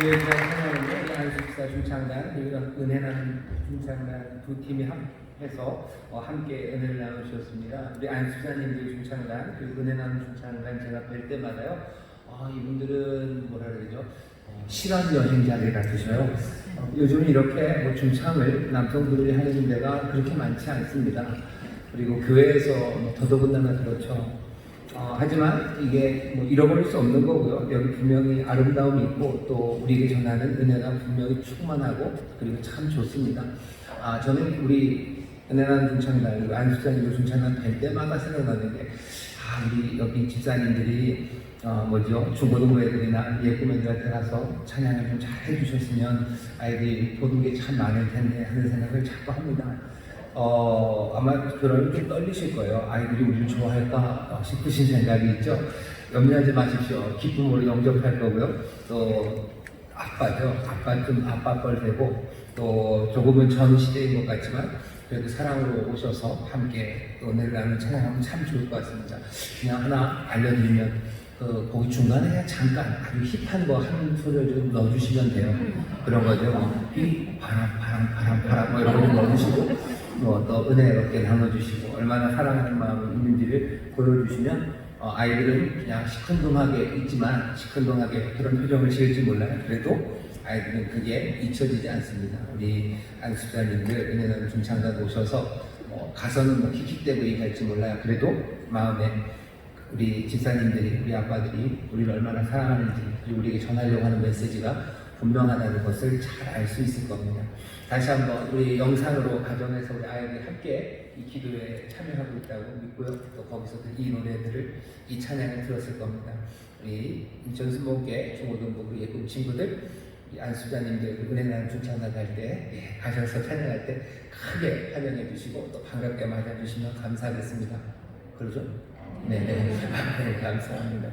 참여하는 게 안식사 중창단 그리고 은혜나는 중창단 두 팀이 합해서 어, 함께 은혜를 나누셨습니다. 우리 안식사님들 중창단 그리고 은혜나는 중창단 제가 뵐 때마다요. 아 이분들은 뭐라 그러죠? 어, 실험 여행자들 같으셔요. 어, 요즘 이렇게 뭐 중창을 남성들이 하는 데가 그렇게 많지 않습니다. 그리고 교회에서 뭐 더더군다나 그렇죠. 어, 하지만 이게 뭐 잃어버릴 수 없는 거고요. 여기 분명히 아름다움이 있고 또 우리에게 전하는 은혜가 분명히 충만하고 그리고 참 좋습니다. 아, 저는 우리 중창단, 그리고 안수사님 중창단 뵐 때마다 생각나는 게, 아, 우리 여기 집사님들이 어, 뭐죠? 중고등부 애들이나 예꿈 애들한테 가서 찬양을 좀 잘 해주셨으면 아이들이 보는 게 참 많을 텐데 하는 생각을 자꾸 합니다. 어, 아마 그런 좀 떨리실 거예요. 아이들이 우리를 좋아할까 어, 싶으신 생각이 있죠. 염려하지 마십시오. 기쁨으로 영접할 거고요. 또 아빠죠. 아빠 좀 아빠 뻘 되고 또 조금은 전 시대인 것 같지만 그래도 사랑으로 오셔서 함께 또 나누는 찬양하면 참 좋을 것 같습니다. 그냥 하나 알려드리면 그 거기 중간에 잠깐 아주 힙한 거 한 소절 좀 넣어주시면 돼요. 그런 거죠. 뭐, 이 바람 바람 바람 바람 뭐 이런 거좀 넣어주시고 뭐또 은혜롭게 나눠주시고 얼마나 사랑하는 마음이 있는지를 보여주시면 어, 아이들은 그냥 시큰둥하게 있지만 시큰둥하게 그런 표정을 지을지 몰라요. 그래도 아이들은 그게 잊혀지지 않습니다. 우리 안수자님들 은혜는 중창단 오셔서 뭐 가서는 뭐 킥킥대고 얘기할지 몰라요. 그래도 마음에 우리 집사님들이 우리 아빠들이 우리를 얼마나 사랑하는지 그리고 우리에게 전하려고 하는 메시지가 분명하다는 것을 잘 알 수 있을 겁니다. 다시 한번 우리 영상으로 가정에서 우리 아이들이 함께 이 기도에 참여하고 있다고 믿고요. 또 거기서도 이 노래들을 이 찬양을 들었을 겁니다. 우리 인천 수목계 중고등부 그 예쁜 친구들 이 안수자님들 은혜나는 중창단 갈때 예, 가셔서 찬양할 때 크게 환영해 주시고 또 반갑게 맞아 주시면 감사하겠습니다. 그러죠? 네네. 네, 감사합니다.